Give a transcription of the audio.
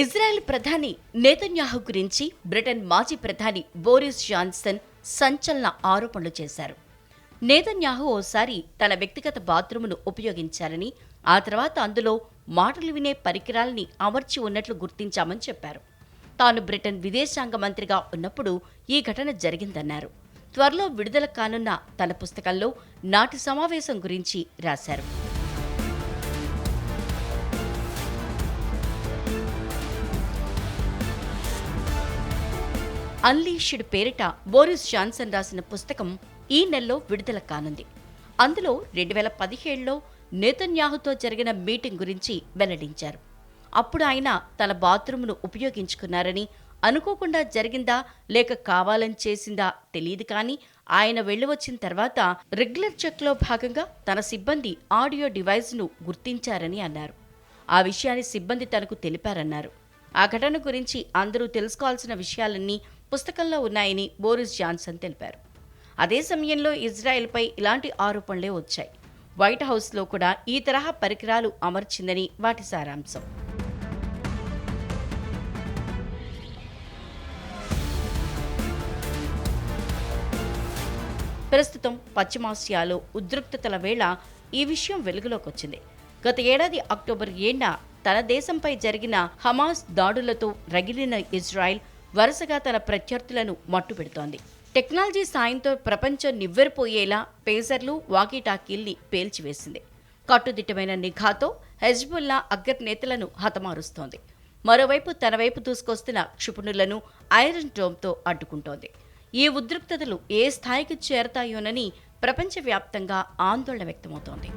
Israel ప్రధాని Netanyahu గురించి Britain మాజీ ప్రధాని బోరిస్ జాన్సన్ సంచలన ఆరోపణలు చేశారు. నేతన్యాహు ఓసారి తన వ్యక్తిగత బాత్రూమును ఉపయోగించారని ఆ తర్వాత అందులో మాటలు వినే పరికరాల్ని అమర్చి ఉన్నట్లు గుర్తించామని చెప్పారు. తాను బ్రిటన్ విదేశాంగ మంత్రిగా ఉన్నప్పుడు ఈ ఘటన జరిగిందన్నారు. త్వరలో విడుదల కానున్న తన పుస్తకంలో నాటి సమావేశం గురించి రాశారు. అన్లీష్డ్ పేరిట బోరిస్ జాన్సన్ రాసిన పుస్తకం ఈ నెలలో విడుదల కానుంది. అందులో రెండు వేల పదిహేడులో నేతన్యాహుతో జరిగిన మీటింగ్ గురించి వెల్లడించారు. అప్పుడు ఆయన తన బాత్రూమ్ను ఉపయోగించుకున్నారని అనుకోకుండా జరిగిందా లేక కావాలని చేసిందా తెలియదు కానీ ఆయన వెళ్ళి వచ్చిన తర్వాత రెగ్యులర్ చెక్లో భాగంగా తన సిబ్బంది ఆడియో డివైస్ను గుర్తించారని అన్నారు. ఆ విషయాన్ని సిబ్బంది తనకు తెలిపారన్నారు. ఆ ఘటన గురించి అందరూ తెలుసుకోవాల్సిన విషయాలన్నీ పుస్తకంలో ఉన్నాయని బోరిస్ జాన్సన్ తెలిపారు. అదే సమయంలో ఇజ్రాయెల్పై ఇలాంటి ఆరోపణలే వచ్చాయి. వైట్ హౌస్లో కూడా ఈ తరహా పరికరాలు అమర్చిందని వాటి సారాంశం. ప్రస్తుతం పశ్చిమాసియాలో ఉద్రిక్తతల వేళ ఈ విషయం వెలుగులోకి వచ్చింది గత ఏడాది అక్టోబర్ ఏడున తన దేశంపై జరిగిన హమాస్ దాడులతో రగిలిన ఇజ్రాయెల్ వరుసగా తన ప్రత్యర్థులను మట్టుపెడుతోంది టెక్నాలజీ సాయంతో ప్రపంచం నివ్వెరపోయేలా పేజర్లు వాకీటాకీల్ని పేల్చివేసింది. కట్టుదిట్టమైన నిఘాతో హెజ్బుల్లా అగ్రనేతలను హతమారుస్తోంది. మరోవైపు తన వైపు దూసుకొస్తున్న క్షిపణులను ఐరన్ డోమ్తో అడ్డుకుంటోంది. ఈ ఉద్రిక్తతలు ఏ స్థాయికి చేరతాయోనని ప్రపంచవ్యాప్తంగా ఆందోళన వ్యక్తమవుతోంది.